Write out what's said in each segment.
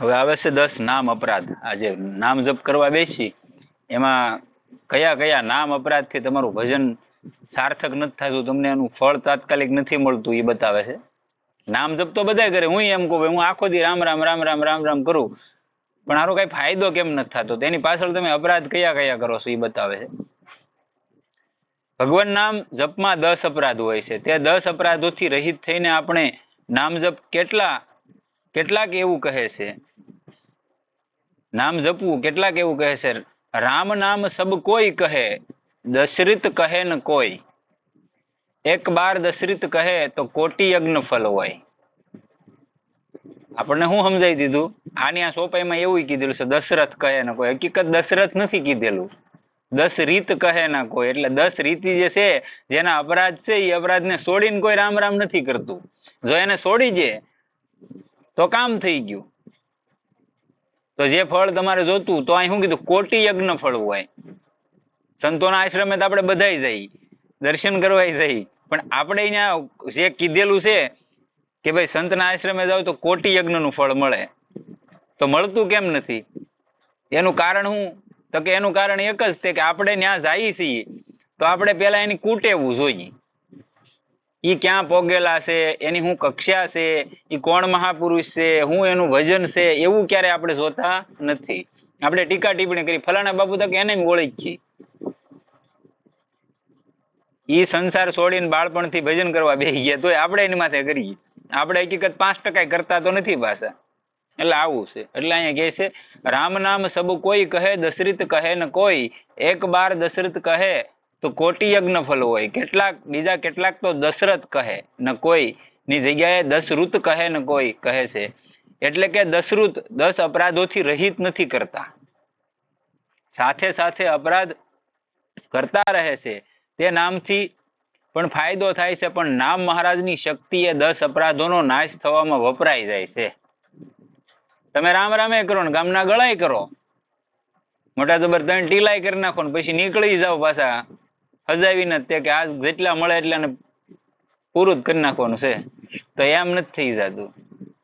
હવે આવે છે દસ નામ અપરાધ. આજે નામ જપ કરવા બેસી. એમાં કયા કયા નામ અપરાધથી તમારું ભજન સાર્થક નથી થતું તમને એનું ફળ તાત્કાલિક નથી મળતું એ બતાવે છે. નામ જપ તો બધાય કરે. હું એમ કહું હું આખો દી રામ રામ રામ રામ રામ રામ કરું. પણ આનો કઈ ફાયદો કેમ નથી થતો? તેની પાછળ તમે અપરાધ કયા કયા કરો છો એ બતાવે છે. ભગવાન નામ જપમાં દસ અપરાધ હોય છે. તે દસ અપરાધોથી રહિત થઈને આપણે નામ જપ કેટલા કેટલાક એવું કહે છે. નામ જપવું, કેટલાક એવું કહે છે. રામ નામ સબ કોઈ કહે દશરથ કહે ન કોઈ. એક બાર દશરથ કહે તો કોટી યજ્ઞ ફલ હોય. આપણને શું સમજાઈ દીધું? આની આ સોપાઈમાં એવું કીધેલું છે, દશરથ કહે ને કોઈ. હકીકત દશરથ નથી કીધેલું. દસ રીત કહે ના કોઈ. એટલે દસ રીતિ જે છે, જેના અપરાધ છે એ અપરાધને છોડીને કોઈ રામ રામ નથી કરતું. જો એને છોડી દે તો કામ થઈ ગયું. તો જે ફળ તમારે જોતું તો અહીં શું કીધું? કોટી યજ્ઞ ફળ હોય. સંતોના આશ્રમે તો આપણે બધા જઈ દર્શન કરવા જઈ પણ આપણે અહીંયા જે કીધેલું છે કે ભાઈ સંતના આશ્રમે જાવ તો કોટી યજ્ઞનું ફળ મળે. તો મળતું કેમ નથી? એનું કારણ શું? તો કે એનું કારણ એક જ છે કે આપણે ત્યાં જઈએ છીએ. તો આપણે પહેલાં એની કૂટેવું જોઈએ. ઈ ક્યાં પોગેલા છે? એની શું કક્ષા છે? એ કોણ મહાપુરુષ છે? હું એનું ભજન છે? એવું ક્યારે આપણે જોતા નથી. આપણે ટીકા ટિપ્પણી કરી. ફલાણા બાપુ તક એને ઓળખી ઈ સંસાર છોડીને બાળપણથી ભજન કરવા બેસી ગયા. તોય આપણે એની માથે કરીએ. આપણે હકીકત પાંચ ટકા કરતા તો નથી પાછા. એટલે આવું છે. એટલે અહીંયા કહે છે, રામ નામ સબ કોઈ કહે દશરથ કહે ન કોઈ. એક બાર દશરથ કહે. તો કોટી યજ્ઞ ફલ હોય. કેટલાક, બીજા કેટલાક તો દશરથ કહે. ને કોઈ, ની જગ્યાએ દશરુત કહે ને કોઈ, કહે છે. એટલે કે દશરૂત દસ અપરાધોથી રહિત નથી કરતા. સાથે સાથે અપરાધ કરતા રહે છે. તે નામથી પણ ફાયદો થાય છે, પણ નામ મહારાજની શક્તિ એ દસ અપરાધોનો નાશ થવામાં વપરાઈ જાય છે. તમે રામ રામે કરો ને ગામના ગળાય કરો. મોટા જબર ત્રણ ટીલાય કરી નાખો ને પછી નીકળી જાઓ પાછા. હજાવીને જ તે કે આ જેટલા મળે એટલાને પૂરું જ કરી નાખવાનું છે. તો એમ નથી થઈ જતું.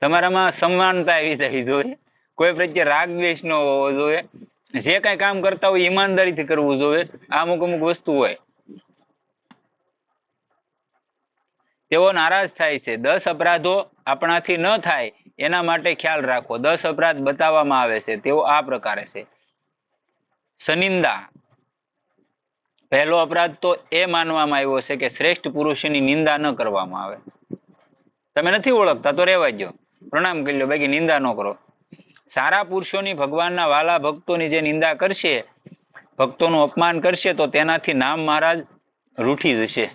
તમારામાં સમાનતા આવી જવી જોઈએ. કોઈ પ્રત્યે રાગ દ્વેષ ન હોવો જોઈએ. જે કાંઈ કામ કરતા હોય ઈમાનદારીથી કરવું જોઈએ. આ અમુક અમુક વસ્તુ હોય. તેઓ નારાજ થાય છે. દસ અપરાધો આપણાથી ન થાય એના માટે ખ્યાલ રાખો. દસ અપરાધ બતાવવામાં આવે છે. તેઓ આ પ્રકારે છે. સનિંદા. પહેલો અપરાધ તો એ માનવામાં આવ્યો છે કે શ્રેષ્ઠ પુરુષની નિંદા ન કરવામાં આવે. તમે નથી ઓળખતા તો રહેવા દો પ્રણામ કરી લો બાકી નિંદા ન કરો. સારા પુરુષોની ભગવાનના વાલા ભક્તોની જે નિંદા કરશે, ભક્તોનું અપમાન કરશે, તો તેનાથી નામ મહારાજ રૂઠી જશે.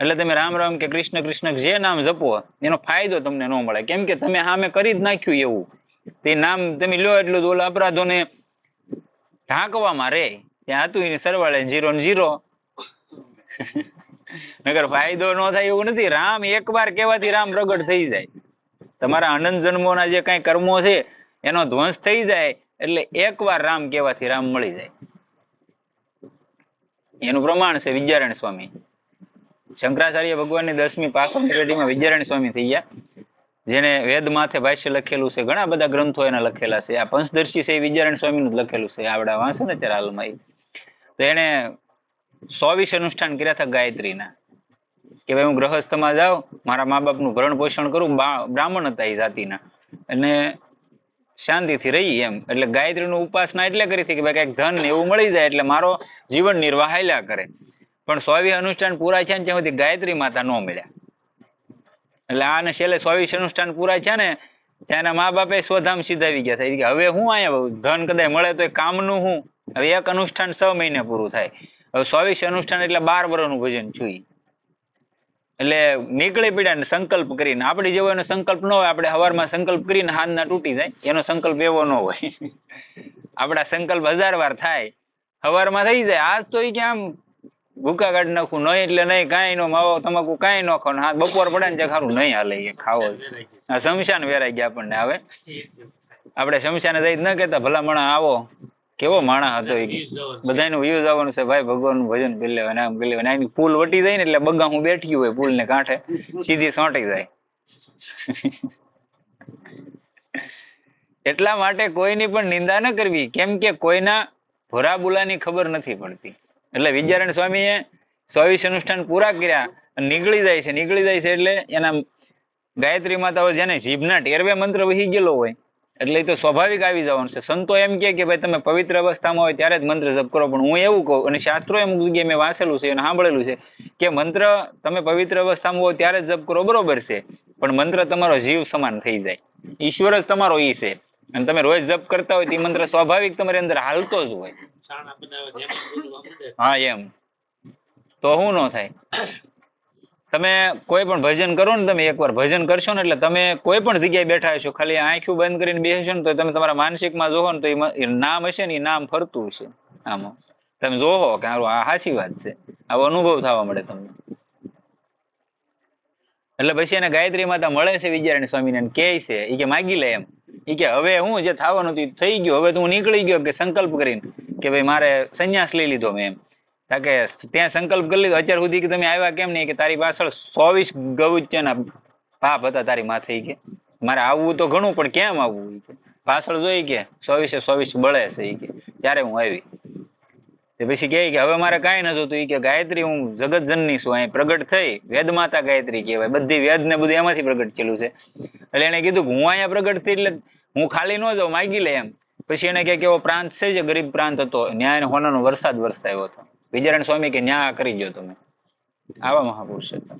એટલે તમે રામ રામ કે કૃષ્ણ કૃષ્ણ જે નામ જપો, એનો ફાયદો તમને ન મળે. કેમ કે તમે સામે કરી જ નાખ્યું એવું. તે નામ તમે લ્યો એટલું જ ઓલા અપરાધોને ઢાંકવામાં રે. ત્યાં હતું એને સરવાળે જીરો ને જીરો નગર ફાયદો ન થાય એવું નથી. રામ એકવાર કહેવાથી રામ પ્રગટ થઈ જાય. તમારા અનંત જન્મોના જે કાંઈ કર્મો છે, એનો ધ્વંસ થઈ જાય એટલે એકવાર રામ કહેવાથી રામ મળી જાય. એનું પ્રમાણ છે વિદ્યારાયણ સ્વામી. શંકરાચાર્ય ભગવાનની દસમી પાસઠમી પેઢીમાં વિદ્યારાયણ સ્વામી થઈ ગયા. જેને વેદ માથે ભાષ્ય લખેલું છે. ઘણા બધા ગ્રંથો એના લખેલા છે. આ પંચદર્શી છે એ વિદ્યારાયણ સ્વામીનું જ લખેલું છે. આવડા વાંચે ને ત્યારે હાલમાં. તો એને સોવીસ અનુષ્ઠાન કર્યા હતા ગાયત્રીના. કે ભાઈ હું ગ્રહસ્થમાં જાઉં, મારા મા બાપનું ભરણ પોષણ કરું બ્રાહ્મણ હતા એ જાતિના. અને શાંતિથી રહી એમ. એટલે ગાયત્રીનું ઉપાસના એટલે કરી હતી કે ભાઈ કંઈક ધન ને એવું મળી જાય એટલે મારો જીવન નિર્વાહ હાલ્યા કરે. પણ સોવી અનુષ્ઠાન પૂરા થયા ને ત્યાં સુધી ગાયત્રી માતા ન મળ્યા. એટલે આને છેલ્લે સોવીસ અનુષ્ઠાન પૂરા થયા ને ત્યાંના મા બાપે સ્વધામ સીધાવી ગયા થાય હવે હું અહીંયા ધન કદાચ મળે તો કામનું હું. હવે એક અનુષ્ઠાન છ મહિને પૂરું થાય. હવે ચોવીસ અનુષ્ઠાન એટલે બાર વર્ષનું ભજન છું. એટલે નીકળી પડ્યા ને સંકલ્પ કરીને. આપણે જેવો એનો સંકલ્પ ન હોય, આપણે હવારમાં સંકલ્પ કરીને હાથના તૂટી જાય. એનો સંકલ્પ એવો ન હોય. આપણા સંકલ્પ હજાર વાર થાય. સવારમાં થઈ જાય. આજ તો ઈ કે આમ ભૂકા કાઢી નાખું, નહીં એટલે નહીં, કાંઈ નો માવો, તમાકુ કાંઈ નો ખાવ. હા, બપોર પડે ને ખારું નહીં હાલે, એ ખાવો. આ શમશાન વેરાઈ ગયા આપણને હવે. આપણે શમશાને જઈ ન કહેતા, ભલા મણા આવો. કેવો માણસ હતો એ. બધાનું વ્યૂઝ આવવાનું છે, ભાઈ ભગવાનનું ભજન કરી લેવાય આમ કરી લેવાય એની પુલ વટી જાય ને એટલે બગા હું બેઠી હોય પુલ ને કાંઠે, સીધી સોંટી જાય. એટલા માટે કોઈની પણ નિંદા ન કરવી. કેમ કે કોઈના ભોરા બુલાની ખબર નથી પડતી. એટલે વિદ્યારાયણ સ્વામીએ ચોવીસ અનુષ્ઠાન પૂરા કર્યા નીકળી જાય છે, નીકળી જાય છે એટલે એના ગાયત્રી માતા હોય જેને જીભના ટેરવે મંત્ર વહી ગયેલો હોય, એટલે એ તો સ્વાભાવિક આવી જવાનું છે. સંતો એમ કે કે ભાઈ તમે પવિત્ર અવસ્થામાં હોય ત્યારે જ મંત્ર જપ કરો, પણ હું એવું કહું અને શાસ્ત્રો એમ જગ્યાએ મેં વાંચેલું છે અને સાંભળેલું છે કે મંત્ર તમે પવિત્ર અવસ્થામાં હોય ત્યારે જ જપ કરો, બરોબર છે. પણ મંત્ર તમારો જીવ સમાન થઈ જાય. ઈશ્વર જ તમારો ઈ છે. અને તમે રોજ જપ કરતા હોય તો એ મંત્ર સ્વાભાવિક તમારી અંદર હાલતો જ હોય. હા એમ. તો શું ન થાય. તમે કોઈ પણ ભજન કરો ને તમે એકવાર ભજન કરશો ને એટલે તમે કોઈ પણ જગ્યાએ બેઠા હશો ખાલી આંખું બંધ કરીને બેસશો ને તો તમે તમારા માનસિકમાં જોહો ને તો એ નામ હશે ને એ નામ ફરતું હશે. આમાં. તમે જોહો કે આ સાચી વાત છે. આવો અનુભવ થવા મળે તમને. એટલે પછી એને ગાયત્રી માતા મળે છે વિદ્યારાયણ સ્વામીને કે કહે છે એ કે માગી લે એમ. એ કે હવે હું જે થવાનું હતું થઈ ગયું. હવે તો હું નીકળી ગયો કે સંકલ્પ કરીને કે ભાઈ મારે સંન્યાસ લઈ લીધો મેં એમ. કે ત્યાં સંકલ્પ કરી લીધો. અત્યાર સુધી કે તમે આવ્યા કેમ નહીં કે તારી પાછળ ચોવીસ ગૌચના પાપ હતા તારી માથે કે. મારે આવવું તો ઘણું, પણ કેમ આવવું કે? પાછળ જોઈ કે ચોવીસે ચોવીસ બળે છે એ કે. ત્યારે હું આવી. તે પછી કહે કે હવે મારે કાંઈ ન જોતું. એ કે ગાયત્રી હું જગત જનની છું. અહીં પ્રગટ થઈ. વેદ માતા ગાયત્રી કહેવાય. બધી વેદ ને બધું એમાંથી પ્રગટ થયેલું છે. એટલે એને કીધું કે હું અહીંયા પ્રગટ થઈ એટલે હું ખાલી ન જાઉં, માગી લે એમ. પછી એને કહે કે એવો પ્રાંત છે જે ગરીબ પ્રાંત હતો, ન્યાય હોનાનો વરસાદ વરસાયો હતો. વિજયરણ સ્વામી કે ન્યા કરી ગયો તમે. આવા મહાપુરુષ હતા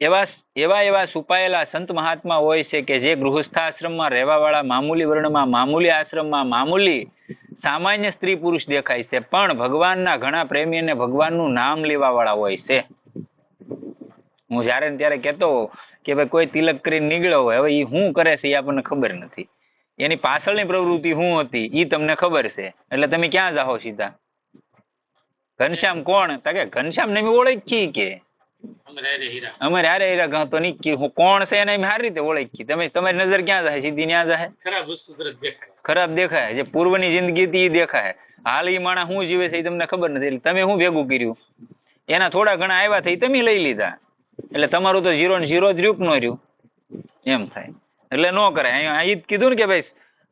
એવા એવા એવા સુપાયેલા સંત મહાત્મા હોય છે કે જે ગૃહસ્થાશ્રમમાં રહેવાવાળા મામૂલી વર્ણમાં, મામૂલી આશ્રમમાં મામૂલી સામાન્ય સ્ત્રી પુરુષ દેખાય છે, પણ ભગવાનના ઘણા પ્રેમી અને ભગવાનનું નામ લેવાવાળા હોય છે. હું જ્યારે ત્યારે હોઉં કે ભાઈ કોઈ તિલક કરીને નીકળ્યો હોય હવે એ શું કરે છે એ આપણને ખબર નથી. એની પાછળની પ્રવૃત્તિ શું હતી એ તમને ખબર છે. એટલે તમે ક્યાં જાઓ સીધા? ઘનશ્યામ કોણ? તા કે ઘનશ્યામ ને ઓળખી કે? અમારે હારે હીરા. ગાં તો નહીં હું કોણ છે એને હારી રીતે ઓળખી. તમે તમારી નજર ક્યાં જાય? સીધી ત્યાં જાય? ખરાબ વસ્તુ દેખાય. ખરાબ દેખાય. જે પૂર્વની જિંદગી હતી એ દેખાય. હાલ એ માણસ શું જીવે છે એ તમને ખબર નથી. એટલે તમે શું ભેગું કર્યું? એના થોડા ઘણા આવ્યા થઈ તમે લઈ લીધા. એટલે તમારું તો ઝીરો ઝીરો જ રહ્યું ન રહ્યું. એમ થાય. એટલે ન કરાય. અહીંયા એ જ કીધું ને કે ભાઈ,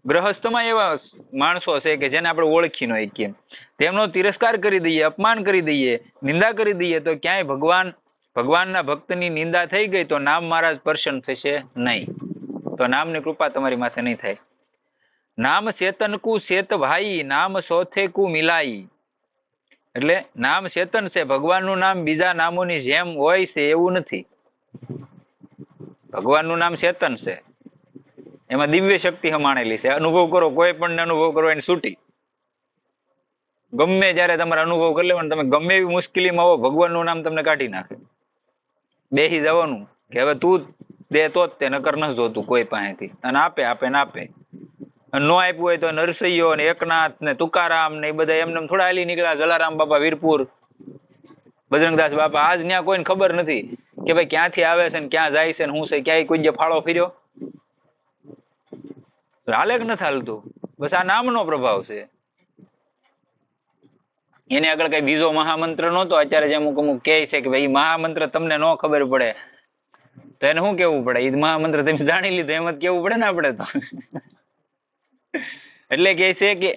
ગ્રહસ્થમાં એવા માણસો છે કે જેને આપણે ઓળખી ન શકીએ તેમનો તિરસ્કાર કરી દઈએ, અપમાન કરી દઈએ, નિંદા કરી દઈએ, તો ક્યાંય ભગવાન, ભગવાનના ભક્તની નિંદા થઈ ગઈ તો નામ મારા સ્પર્શન થશે નહીં. તો નામની કૃપા તમારી માથે નહીં થાય. નામ ચેતન કુ શેત ભાઈ નામ સોથે કુ મિલાઈ. એટલે નામ ચેતન છે, ભગવાનનું નામ બીજા નામોની જેમ હોય છે એવું નથી. ભગવાનનું નામ ચેતન છે. એમાં દિવ્ય શક્તિ હમાણેલી છે. અનુભવ કરો, કોઈ પણ અનુભવ કરો, એને છૂટી. ગમે જ્યારે તમારે અનુભવ કરી લેવાનો, તમે ગમે એવી મુશ્કેલીમાં હો ભગવાનનું નામ તમને કાઢી નાખે. બેસી જવાનું, કે હવે તું દે તો જ તે, નકર ન જોતું કોઈ પાસેથી. અને આપે આપે ને આપે. નો આપ્યું હોય તો નરસૈયો ને એકનાથ ને તુકારામ ને એ બધા એમને એમ થોડા હાલી નીકળ્યા. જલારામ બાપા વીરપુર, બજરંગદાસ બાપા. આજ ત્યાં કોઈને ખબર નથી કે ભાઈ ક્યાંથી આવે છે ને ક્યાં જાય છે ને શું છે, ક્યાંય કોઈ જે ફાળો ફર્યો? હાલે કે નથી હાલતું? બસ આ નામનો પ્રભાવ છે. એને આગળ કઈ બીજો મહામંત્ર નહોતો. અત્યારે જે અમુક અમુક કહે છે કે ભાઈ મહામંત્ર તમને ન ખબર પડે. તો એને શું કેવું પડે? એ મહામંત્ર તમે જાણી લીધો, એમ જ કેવું પડે ને આપણે તો. એટલે કહે છે કે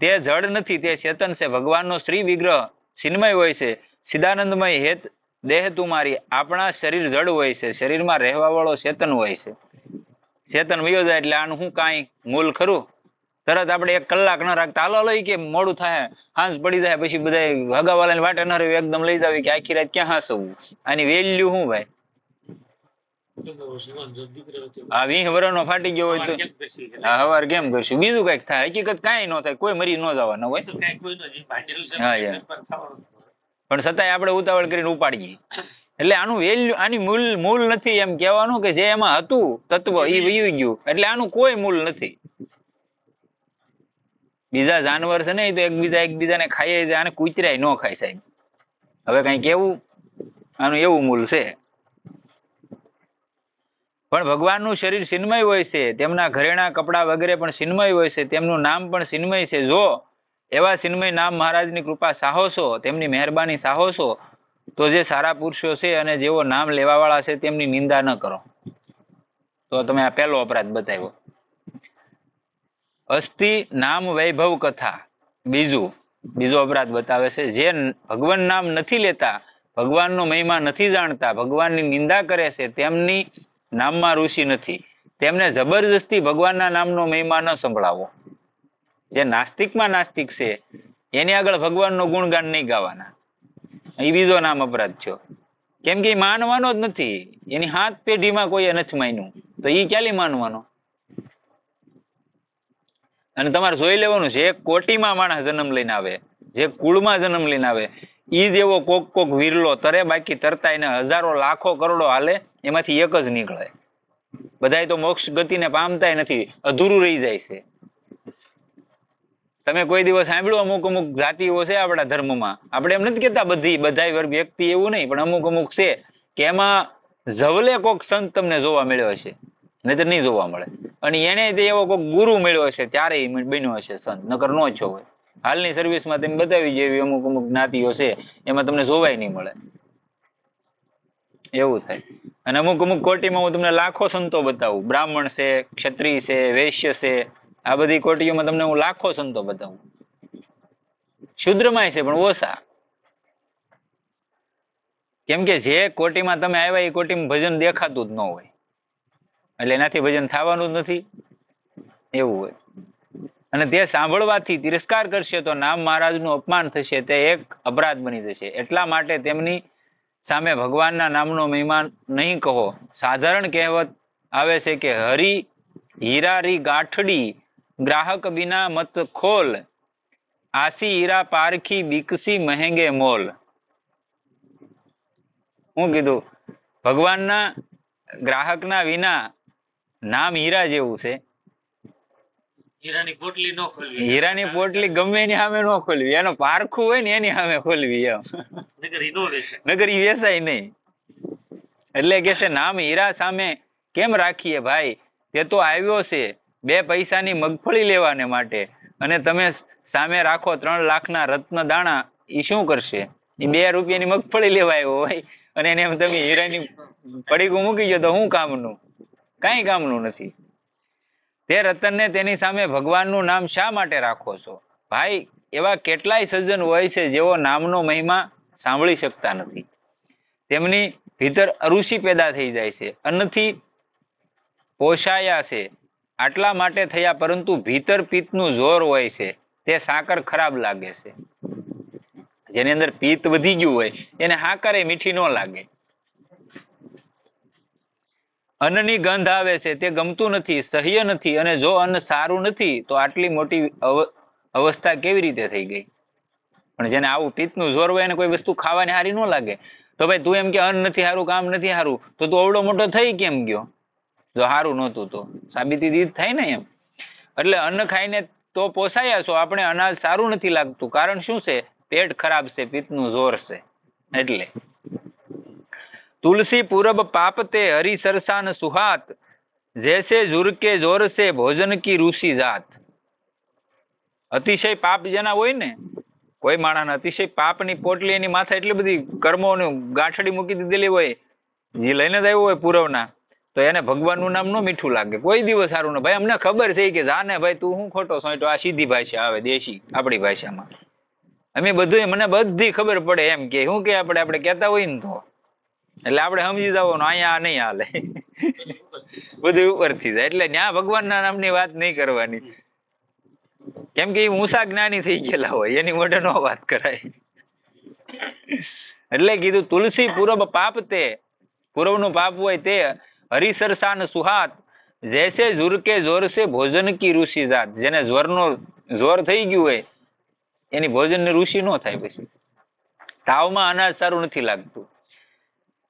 તે જડ નથી, તે ચેતન છે. ભગવાનનો શ્રી વિગ્રહ ચિન્મય હોય છે. સિદ્ધાનંદમય હેત, દેહ તુમારી આપણા શરીર જડ હોય છે. શરીરમાં રહેવા વાળો ચેતન હોય છે. ચેતન વયો જાય એટલે આનું શું કાંઈ મૂલ ખરું? તરત આપણે એક કલાક ન રાખતા. હાલો લઈ કે મોડું થાય. હાંસ પડી જાય, પછી બધા હગાવાલાની વાટે ન રહ્યું એકદમ લઈ જાવી કે આખી રાત ક્યાં હાંસવું? આની વેલ્યુ શું ભાઈ તો જીવન જો દીકરો હતો, આ વીસ વર્ષનો ફાટી ગયો હોય તો હવાર કેમ કરશું બીજું કંઈક થાય. હકીકત કાંઈ ન થાય. કોઈ મરી ન જવાના હોય. હા, યાર. પણ છતાંય આપણે ઉતાવળ કરીને ઉપાડીએ. એટલે આનું વેલ્યુ આની મૂલ મૂળ નથી એમ કહેવાનું કે જે એમાં હતું તત્વ એ વયું ગયું. એટલે આનું કોઈ મૂળ નથી. બીજા જાનવર છે ને એ તો એકબીજા એકબીજાને ખાઈએ છે. આને કૂતરાય ન ખાય સાહેબ. હવે કઈ કેવું? આનું એવું મૂળ છે. પણ ભગવાનનું શરીર સિન્મય હોય છે, તેમના ઘરેણા, કપડાં વગેરે પણ સિન્મય હોય છે, તેમનું નામ પણ સિન્મય છે. જો એવા સિન્મય નામ મહારાજની કૃપા સાહોશો તેમની મહેરબાની સાહોશો તો જે સારા પુરુષો છે અને જેઓ નામ લેવાવાળા છે, તેમની નિંદા ન કરો. તો તમે આ પહેલો અપરાધ બતાવ્યો. અસ્થિ નામ વૈભવ કથા. બીજું, બીજો અપરાધ બતાવે છે, જે ભગવાન નામ નથી લેતા, ભગવાનનો મહિમા નથી જાણતા, ભગવાનની નિંદા કરે છે, તેમની નામમાં ઋષિ નથી. તેમને જબરજસ્તી ભગવાનના નામનો મહિમા ન સંભળાવો. જે નાસ્તિકમાં નાસ્તિક છે, એની આગળ ભગવાનનો ગુણગાન નહીં ગાવાના. એ બીજો નામ અપરાધ થયો. કેમ કે એ માનવાનો જ નથી. એની હાથ પેઢીમાં કોઈએ નથી માન્યું. તો એ ક્યાંથી માનવાનો? અને તમારે જોઈ લેવાનું છે એક કોટીમાં માણસ જન્મ લઈને આવે. જે કુળમાં જન્મ લઈને આવે. ઈ જેવો કોક કોક વિરલો તરે, બાકી તરતા એને હજારો લાખો કરોડો હાલે, એમાંથી એક જ નીકળે. બધાય તો મોક્ષ ગતિને પામતાય નથી, અધૂરું રહી જાય છે. તમે કોઈ દિવસ સાંભળ્યું અમુક અમુક જાતિઓ છે આપણા ધર્મમાં? આપણે એમ નથી કહેતા બધી, બધાય વર્ગ વ્યક્તિ એવું નહીં, પણ અમુક અમુક છે કે એમાં જવલે કોક સંત તમને જોવા મળ્યો હશે, નહીતર નહીં જોવા મળે. અને એને એવો કોક ગુરુ મળ્યો હશે, ત્યારે બન્યો હશે સંત, નકર નો છો હોય. હાલની સર્વિસમાં તમે બતાવી જેવી અમુક અમુક જ્ઞાતિઓ છે, એમાં તમને જોવાય નહીં મળે. એવું થાય. અને અમુક અમુક કોટીમાં હું તમને લાખો સંતો બતાવું. બ્રાહ્મણ છે, ક્ષત્રિય છે, વૈશ્ય છે, આ બધી કોટીઓમાં તમને હું લાખો સંતો બતાવું. શુદ્રમાંય છે, પણ ઓછા. કેમ કે જે કોટીમાં તમે આવ્યા, એ કોટીમાં ભજન દેખાતું જ ન હોય. એટલે એનાથી ભજન થવાનું જ નથી. એવું હોય. અને તે સાંભળવાથી તિરસ્કાર કરશે તો નામ મહારાજનું અપમાન થશે, તે એક અપરાધ બની જશે. એટલા માટે તેમની સામે ભગવાનના નામનો મહિમા નહીં કહો. સાધારણ કહેવત આવે છે કે, હરી હીરારી ગાંઠડી, ગ્રાહક બિના મત ખોલ, આસી હીરા પારખી બીકસી મહેંગે મોલ. હું કીધું, ભગવાનના ગ્રાહકના વિના નામ હીરા જેવું છે. હીરાની પોટલી ન ખોલવી હીરાની પોટલી ગમે એની સામે ન ખોલવી. એનો પારખું હોય ને એની સામે ખોલવી એમ. નગર ઈ વેચાય. નહીં. એટલે કે છે નામ હીરા સામે કેમ રાખીએ ભાઈ? તે તો આવ્યો છે. બે પૈસાની મગફળી લેવાને માટે. અને તમે સામે રાખો ત્રણ લાખના રત્ન દાણા ઈ શું કરશે? એ બે રૂપિયાની મગફળી લેવા આવ્યો હોય. અને એને તમે હીરાની પડીકું મૂકી ગયો તો શું કામનું? કાંઈ કામનું નથી. તે રતનને તેની સામે ભગવાનનું નામ શા માટે રાખો છો? ભાઈ, એવા કેટલાય સજ્જન હોય છે જેઓ નામનો મહિમા સાંભળી શકતા નથી. તેમની ભીતર અરુષિ પેદા થઈ જાય છે, અન્નથી પોષાયા છે. આટલા માટે થયા પરંતુ ભીતર પિત્તનું જોર હોય છે, તે સાકર ખરાબ લાગે છે. જેની અંદર પિત્ત વધી ગયું હોય, એને સાકર એ મીઠી ન લાગે. અન્નની ગંધ આવે છે, તે ગમતું નથી, સહ્ય નથી અને જો અન્ન સારું નથી, તો આટલી મોટી અવ- અવસ્થા કેવી રીતે થઈ ગઈ? પણ જેને આવું પિત્તનું જોર હોય એને કોઈ વસ્તુ ખાવાની સારી ન લાગે. તો ભાઈ તું એમ કે અન્ન નથી સારું કામ નથી સારું તો તું અવડો મોટો થઈ કેમ ગયો? જો સારું નહોતું તો. સાબિતી દીધ થાય ને એમ. એટલે અન્ન ખાઈને તો પોસાયા છો, આપણે અનાજ સારું નથી લાગતું. કારણ શું છે? પેટ ખરાબ છે, પિત્તનું જોર છે. એટલે તુલસી પૂરબ પાપ તે હરી સરસાન સુહાત, જૈસે ઝુરકે જોર સે ભોજન કી ઋષિ જાત. અતિશય પાપ જેના હોય ને, કોઈ માણસને અતિશય પાપની પોટલી એની માથે એટલી બધી કર્મોની ગાંઠડી મૂકી દીધેલી હોય જે લઈને જ આવ્યો હોય પૂરવના, તો એને ભગવાનનું નામ ન મીઠું લાગે. કોઈ દિવસ સારું ન ભાઈ, અમને ખબર છે કે જાને ભાઈ, તું હું ખોટો સોંટો આ સીધી ભાષા આવે, દેશી, આપણી ભાષામાં. અમે બધું મને બધી ખબર પડે એમ કે શું કે આપણે આપણે કહેતા હોય ને તો. એટલે આપણે સમજી જવાનું, અહીંયા નહીં હાલે. બધું ઉપરથી જાય. એટલે ત્યાં ભગવાનના નામની વાત નહીં કરવાની. કેમ કે એ ઊંચા જ્ઞાની થઈ ગયેલા હોય, એની મોઢે વાત કરાય. એટલે કીધું, તુલસી પૂરબ પાપ તે પૂર્વનું પાપ હોય તે હરિસરસાન સુહાત, જૈસે ઝુરકે સે ભોજન કી ઋષિ જાત. જેને જોરનો જોર થઈ ગયું હોય, એની ભોજનની ઋષિ નો થાય પછી. તાવમાં અનાજ સારું નથી લાગતું.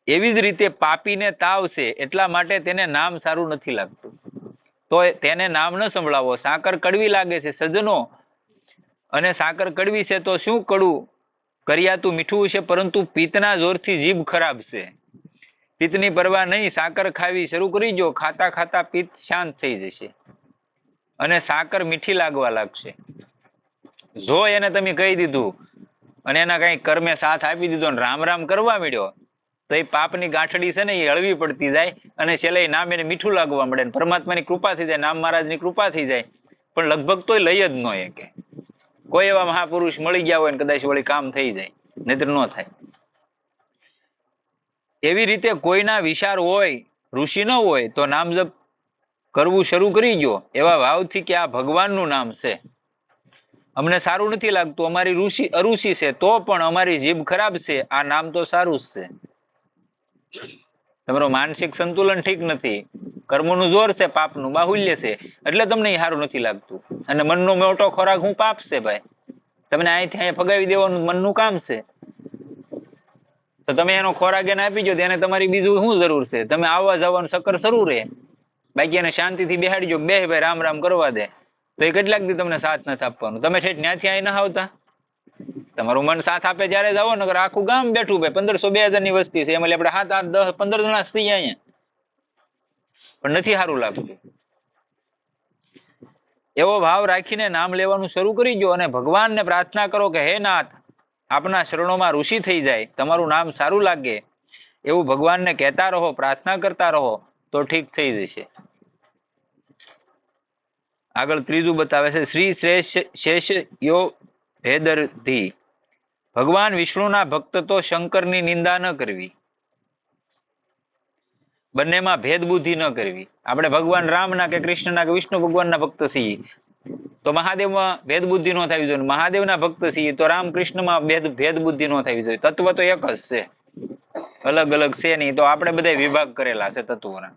એવી જ રીતે પાપીને તાવ છે એટલા માટે તેને નામ સારું નથી લાગતું. તો તેને નામ ન સંભળાવો. સાકર કડવી લાગે છે સજ્જનો અને સાકર કડવી છે તો શું કડવું? કરિયાતું મીઠું છે પરંતુ પિત્તના જોરથી જીભ ખરાબ છે. પિત્તની પરવા નહીં, સાકર ખાવી શરૂ કરી જો ખાતા ખાતા પિત્ત શાંત થઈ જશે. અને સાકર મીઠી લાગવા લાગશે. જો એને તમે કહી દીધું અને એના કઈ કર્મે સાથ આપી દીધો ને રામ રામ કરવા મળ્યો તો એ પાપની ગાંઠડી છે ને એ હળવી પડતી જાય અને છેલ્લે એ નામ એને મીઠું લાગવા મળે પરમાત્માની કૃપા થઈ જાય, નામ મહારાજની કૃપા થઈ જાય. પણ લગભગ તોય લઈ જ ન શકે. કોઈ એવા મહાપુરુષ મળી ગયા હોય ને કદાચ વળી કામ થઈ જાય નહીતર ન થાય. એવી રીતે કોઈના વિચાર હોય, ઋષિ ન હોય, તો નામ જપ કરવું શરૂ કરી ગયો એવા ભાવથી કે આ ભગવાનનું નામ છે. અમને સારું નથી લાગતું. અમારી ઋષિ અરુષિ છે, તો પણ અમારી જીભ ખરાબ છે. આ નામ તો સારું જ છે. તમારું માનસિક સંતુલન ઠીક નથી. કર્મનું જોર છે, પાપનું બાહુલ્ય છે. એટલે તમને સારું નથી લાગતું. અને મનનો મોટો ખોરાક હું પાપ છે, ભાઈ. તમને અહીંથી અહીંયા ફગાવી દેવાનું મનનું કામ છે. તો તમે એનો ખોરાક એને આપી દો એને તમારી બીજું શું જરૂર છે? તમે આવવા જવાનું ચક્કર શરૂ રહે બાકી એને શાંતિથી બેહાડી દો બે ભાઈ રામ રામ કરવા દે. તો એ કેટલાક દી તમને સાથ નથી આપવાનું. તમે છે ત્યાંથી અહીં ના આવતા. તમારું મન સાથ આપે જ્યારે જાઓ ને આખું ગામ બેઠું ભાઈ. પંદરસો બે હજારની વસ્તી છે. એમાં આપણે સાત, આઠ, દસ, પંદર જણા થઈ અહીંયા. પણ નથી સારું લાગતું. એવો ભાવ રાખીને નામ લેવાનું શરૂ કરી દો અને ભગવાનને પ્રાર્થના કરો કે, હે નાથ, આપના શરણોમાં ઋષિ થઈ જાય. તમારું નામ સારું લાગે. એવું ભગવાનને કહેતા રહો, પ્રાર્થના કરતા રહો, તો ઠીક થઈ જશે. આગળ ત્રીજું બતાવે છે, શ્રી શ્રેષ્ઠ શેષ યો ભેદરથી ભગવાન વિષ્ણુના ભક્ત તો શંકરની નિંદા ન કરવી. બંનેમાં ભેદ બુદ્ધિ ન કરવી. આપણે ભગવાન રામના કે કૃષ્ણના કે વિષ્ણુ ભગવાનના ભક્ત છીએ. તો મહાદેવમાં ભેદ બુદ્ધિ નો થવી જોઈએ. મહાદેવના ભક્ત છીએ તો રામ કૃષ્ણમાં ભેદ ભેદ બુદ્ધિ નો થવી જોઈએ. તત્વ તો એક જ છે. અલગ અલગ છે નહીં તો આપણે બધા વિભાગ કરેલા છે તત્વોના.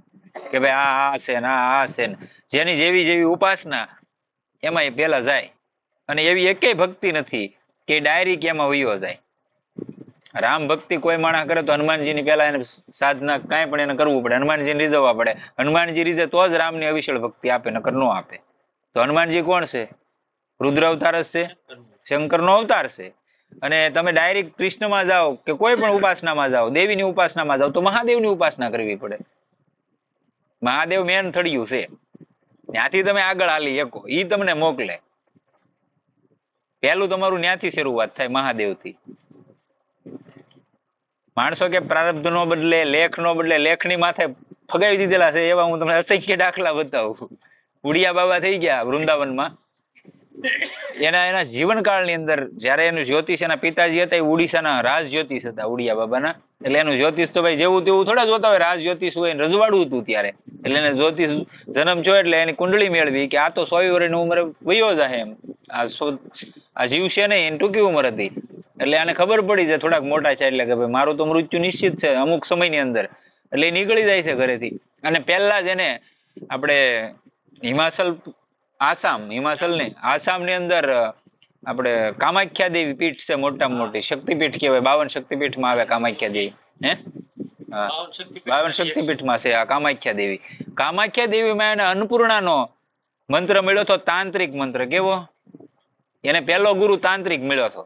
કે ભાઈ આ આ છે ને આ આ છે ને. જેની જેવી જેવી ઉપાસના એમાં એ પેલા જાય. અને એવી એકેય ભક્તિ નથી. કે ડાયરી કેમાં વયો જાય? રામ ભક્તિ કોઈ માણસ કરે તો હનુમાનજીની પહેલા એને સાધના કાંઈ પણ એને કરવું પડે. હનુમાનજીને રીઝવવા પડે. હનુમાનજી રીઝે તો જ રામની અવિશળ ભક્તિ આપે, નકર ન આપે. તો હનુમાનજી કોણ છે? રુદ્ર અવતાર જ છે? શંકરનો અવતાર છે. અને તમે ડાયરેક્ટ કૃષ્ણમાં જાઓ કે કોઈ પણ ઉપાસનામાં જાઓ, દેવીની ઉપાસનામાં જાઓ, તો મહાદેવની ઉપાસના કરવી પડે. મહાદેવ મેન થડિયું છે. ત્યાંથી તમે આગળ હાલી શકો. ઈ તમને મોકલે. પહેલું તમારું ન્યાથી શરૂઆત થાય, મહાદેવથી. માણસો કે પ્રારબ્ધ નો બદલે, લેખ નો બદલે, લેખની માથે ફગાવી દીધેલા છે, એવા હું તમને અસંખ્ય દાખલા બતાવું. ઉડિયા બાબા થઈ ગયા વૃંદાવનમાં. એના એના જીવનકાળની અંદર જ્યારે એનું જ્યોતિષ એના પિતાજી હતા, એ ઉડીસાના રાજ જ્યોતિષ હતા, ઉડિયા બાબાના. એટલે એનું જ્યોતિષ તો ભાઈ જેવું તેવું થોડા જોતા હોય, રાજ જ્યોતિષ હોય રજવાડું હતું ત્યારે. એટલે એને જ્યોતિષ જન્મ થયો એટલે એની કુંડળી મેળવી કે આ તો સો વર્ષની ઉંમરે વયો જાય એમ. આ સો, આ જીવ છે નહીં એની ટૂંકી ઉંમર હતી. એટલે આને ખબર પડી છે થોડાક મોટા છે એટલે કે ભાઈ મારું તો મૃત્યુ નિશ્ચિત છે અમુક સમયની અંદર. એટલે એ નીકળી જાય છે ઘરેથી. અને પહેલા જ એને આપણે હિમાચલ આસામ હિમાચલ નહીં આસામની અંદર આપણે કામાખ્યા દેવી પીઠ છે મોટામાં મોટી. શક્તિપીઠ કહેવાય બાવન શક્તિપીઠમાં આવે કામાખ્યા દેવી હે બાવન શક્તિપીઠ બાવન શક્તિપીઠમાં છે આ કામાખ્યા દેવી કામાખ્યા દેવીમાં એને અન્નપૂર્ણાનો મંત્ર મળ્યો હતો તાંત્રિક મંત્ર કેવો? એને પહેલો ગુરુ તાંત્રિક મળ્યો હતો.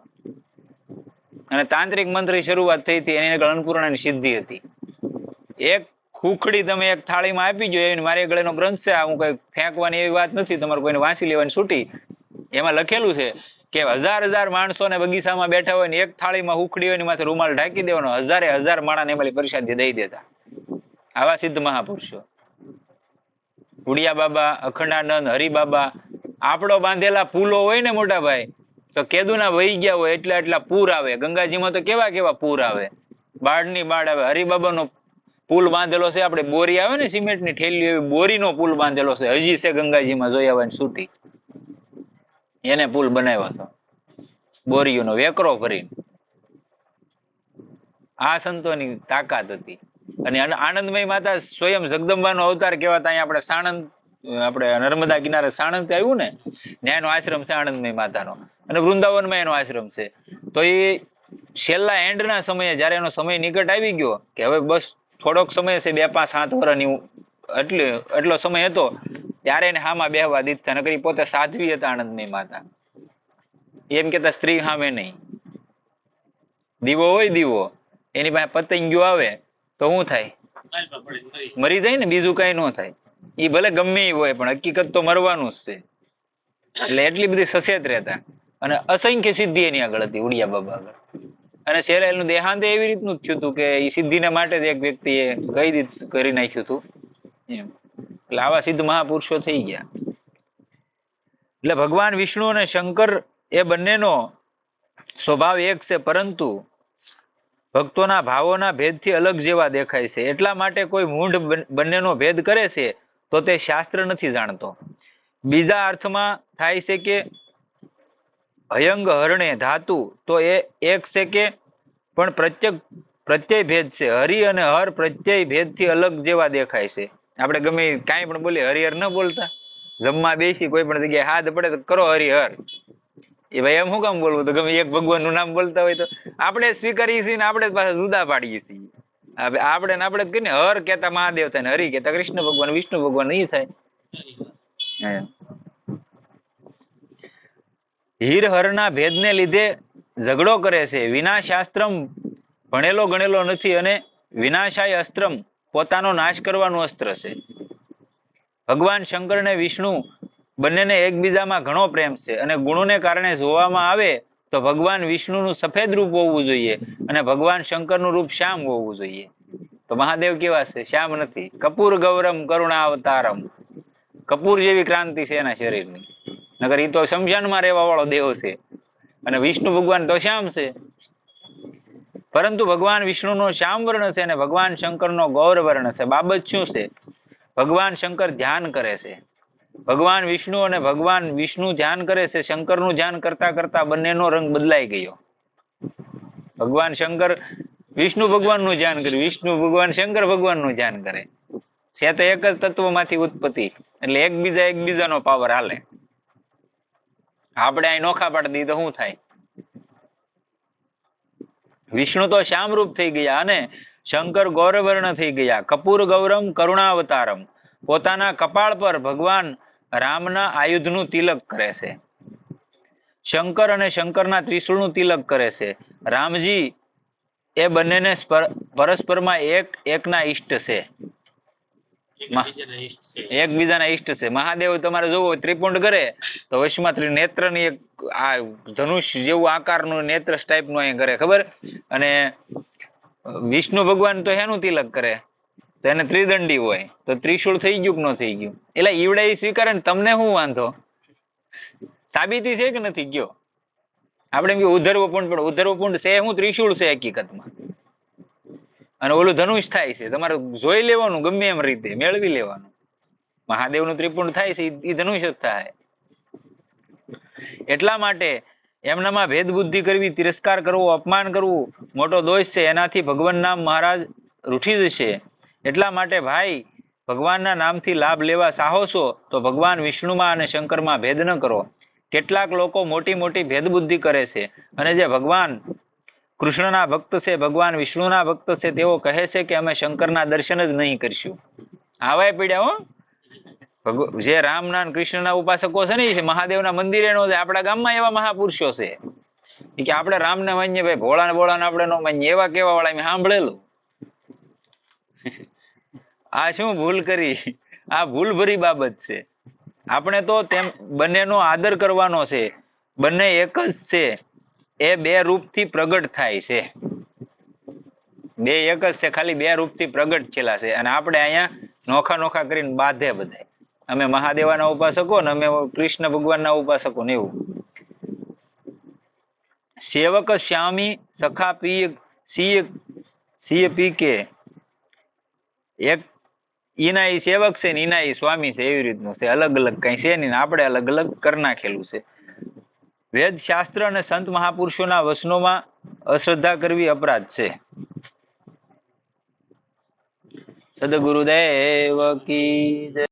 અને તાંત્રિક મંત્રની શરૂઆત થઈ હતી એની અન્નપૂર્ણાની સિદ્ધિ હતી. એક ખુખડી તમે એક થાળીમાં આપી જો, એની મારી આગળ ગ્રંથ છે હું કઈ ફેંકવાની એવી વાત નથી, તમારે કોઈને વાંચી લેવાની છૂટી. એમાં લખેલું છે કે હજાર હજાર માણસો ને બગીચામાં બેઠા હોય ને એક થાળીમાં હુખડી હોય માથે રૂમાલ ઢાંકી દેવાનો, હજારે હજાર માણસને એમાં પ્રસાદી દઈ દેતા. આવા સિદ્ધ મહાપુરુષો. ઉડિયા બાબા, અખંડાનંદ હરિબાબા આપણો બાંધેલા પુલો હોય ને મોટા ભાઈ, તો કેદુના વહી ગયા હોય, એટલા એટલા પૂર આવે. ગંગાજીમાં તો કેવા કેવા પૂર આવે? બાળની બાળ આવે હરિબાબાનો પુલ બાંધેલો છે, આપણે બોરી આવે ને સિમેન્ટની ઠેલી, એવી બોરીનો પુલ બાંધેલો છે. હજી છે ગંગાજીમાં જોઈ આવવાની છૂટી એને પુલ બનાવ્યો હતો. બોરીઓનો વેકરો કરીને આ સંતોની તાકાત હતી. અને આનંદમય માતા સ્વયં જગદંબાનો અવતાર કહેવાતા અહીંયા આપણે સાણંદ, આપણે નર્મદા કિનારે સાણંદ આવ્યું ને, ત્યાં એનો આશ્રમ છે આનંદમય માતાનો. અને વૃંદાવનમાં એનો આશ્રમ છે. તો એ છેલ્લા એન્ડના સમયે જ્યારે એનો સમય નિકટ આવી ગયો, કે હવે બસ થોડોક સમય છે, બે, પાંચ, સાત વર્ષની એટલે, એટલો સમય હતો, ત્યારે એને હામાં બેહવા દીધતા નકરી પોતે સાધ્વી હતા આનંદમય માતા. એમ કેતા સ્ત્રી હામે નહીં. દીવો હોય દીવો, એની પાસે પતંગિયો આવે, તો શું થાય? મરી. જાય ને, બીજું કઈ ન થાય. એ ભલે ગમે એ હોય, પણ હકીકત તો મરવાનું જ છે. એટલે એટલી બધી સચેત રહેતા. અને અસંખ્ય સિદ્ધિ એની આગળ હતી, ઉડિયા બાબા આગળ. અને છેલ્લે નું દેહાંત એવી રીતનું જ થયું હતું કે એ સિદ્ધિને માટે જ એક વ્યક્તિએ કહી દીધ કરી નાખ્યું હતું. એટલે આવા સિદ્ધ મહાપુરુષો થઈ ગયા. એટલે ભગવાન વિષ્ણુ અને શંકર એ બંનેનો સ્વભાવ એક છે, પરંતુ ભક્તોના ભાવોના ભેદથી અલગ જેવા દેખાય છે. એટલા માટે કોઈ મૂંઢ બન- બંનેનો ભેદ કરે છે તો તે શાસ્ત્ર નથી જાણતો. બીજા અર્થમાં થાય છે કે અયંગ હરણે ધાતુ, તો એ એક છે કે પણ પ્રત્યેક પ્રત્યય ભેદ છે. હરિ અને હર પ્રત્યય ભેદથી અલગ જેવા દેખાય છે. આપણે ગમે કાંઈ પણ બોલીએ, હરિહર ન બોલતા. જમવા બેસી કોઈ પણ જગ્યાએ હાથ પડે તો કરો હરિહર. એ ભાઈ એમ શું કામ બોલવું? તો ગમે એક ભગવાનનું નામ બોલતા હોય તો આપણે સ્વીકારીએ છીએ ને આપણે જ પાછા જુદા પાડીએ છીએ. હવે આપણે ને આપણે જ કહીએ ને, હર કહેતા મહાદેવ થાય ને, હરિ કહેતા કૃષ્ણ ભગવાન, વિષ્ણુ ભગવાન એ થાય. એમ. હીર હરના ભેદને લીધે ઝઘડો કરે છે. વિનાશાસ્ત્રમ ભણેલો ગણેલો નથી અને વિનાશાય અસ્ત્રમ પોતાનો નાશ કરવાનું અસ્ત્ર છે. ભગવાન શંકર અને વિષ્ણુ બંનેને એકબીજામાં ઘણો પ્રેમ છે અને ગુણોને કારણે જોવામાં આવે તો ભગવાન વિષ્ણુનું સફેદ રૂપ હોવું જોઈએ અને ભગવાન શંકરનું રૂપ શ્યામ હોવું જોઈએ. તો મહાદેવ કેવા છે? શ્યામ નથી. કપૂર ગૌરમ કરુણા અવતારમ કપૂર જેવી ક્રાંતિ છે એના શરીરની. નગર એ તો શમશાનમાં રહેવા વાળો દેવ છે. અને વિષ્ણુ ભગવાન તો શ્યામ છે. પરંતુ ભગવાન વિષ્ણુનો શ્યામ વર્ણ છે અને ભગવાન શંકરનો ગૌર વર્ણ છે. બાબત શું છે? ભગવાન શંકર ધ્યાન કરે છે. ભગવાન વિષ્ણુ અને ભગવાન વિષ્ણુ ધ્યાન કરે છે. શંકરનું ધ્યાન કરતા કરતા બંનેનો રંગ બદલાઈ ગયો. ભગવાન શંકર વિષ્ણુ ભગવાનનું ધ્યાન કરે વિષ્ણુ ભગવાન શંકર ભગવાનનું ધ્યાન કરે. છે તો એક જ તત્વમાંથી ઉત્પત્તિ. એટલે એકબીજા એકબીજાનો પાવર હાલે. આપણે અહીં નોખા પાડી દઈએ શું થાય? વિષ્ણુ તો શ્યામરૂપ થઈ ગયા અને શંકર ગૌરવર્ણ થઈ ગયા. કપૂર ગૌરમ, કરુણાવતારમ. પોતાના કપાળ પર ભગવાન રામના આયુધનું તિલક કરે છે. શંકર અને શંકરના ત્રિશુળનું તિલક કરે છે. રામજી એ બંનેને પરસ્પરમાં એક, એકના ઈષ્ટ છે. એકબીજાના ઈષ્ટ છે. ઈષ્ટ છે. મહાદેવ તમારે જોવો ત્રિપુંડ કરે તો વૈશ્વત્રી નેત્રની એક આ ધનુષ જેવું આકારનું નેત્ર ટાઈપનું અહીં કરે ખબર? અને વિષ્ણુ ભગવાન તો હેનું તિલક કરે. તો એને ત્રિદંડી હોય. તો ત્રિશૂળ થઈ ગયું કે ન થઈ ગયું? એટલે ઈવડે એ સ્વીકારે ને તમને શું વાંધો? સાબિતી છે કે નથી ગયો? આપણે એમ કે ઉધર્વ પુંડ પણ ઉધર્વ પુંડ છે શું ત્રિશુળ છે હકીકતમાં. અને ઓલું ધનુષ થાય છે. તમારે જોઈ લેવાનું ગમે એમ રીતે, મેળવી લેવાનું. મહાદેવનું ત્રિપુંડ થાય છે એ ધનુષ જ થાય. એટલા માટે એમનામાં ભેદ બુદ્ધિ કરવી, તિરસ્કાર કરવો, અપમાન કરવું મોટો દોષ છે. એનાથી ભગવાન નામ મહારાજ રૂઠી જશે. એટલા માટે ભાઈ, ભગવાનના નામથી લાભ લેવા સાહસો તો ભગવાન વિષ્ણુમાં અને શંકરમાં ભેદ ન કરો. કેટલાક લોકો મોટી મોટી ભેદ બુદ્ધિ કરે છે. અને જે ભગવાન કૃષ્ણના ભક્ત છે, ભગવાન વિષ્ણુના ભક્ત છે, તેઓ કહે છે કે અમે શંકરના દર્શન જ નહીં કરશું. આવાય પીડ્યા હો. જે રામના કૃષ્ણના ઉપાસકો છે ને મહાદેવના મંદિરે નો છે, આપણા ગામમાં એવા મહાપુરુષો છે. કે આપણે રામને માનીએ, ભાઈ ભોળા ને ભોળા આપણે નો માનીએ, એવા કેવા વાળા મેં સાંભળેલું. આ શું ભૂલ કરી? આ ભૂલ ભરી બાબત છે. આપણે તો તેમ, બંનેનો આદર કરવાનો છે. બંને એક જ છે. એ બે રૂપથી પ્રગટ થાય છે. બે એક જ છે, ખાલી બે રૂપથી પ્રગટ થયેલા છે. અને આપણે અહીંયા નોખા નોખા કરીને બાંધે બધાય. અમે મહાદેવાના ઉપાસકો ને અમે કૃષ્ણ ભગવાનના ઉપાસકો ને એવું. સેવક શ્યામી સખા પી સી સિય પી કે. એક ઈ સેવક છે ને ઈના એ સ્વામી છે એવી રીતનું છે. અલગ અલગ કઈ છે નહીં આપણે અલગ અલગ કરી નાખેલું છે. વેદ શાસ્ત્ર અને સંત મહાપુરુષોના વસનોમાં અશ્રદ્ધા કરવી અપરાધ છે. સદગુરુદેવ કી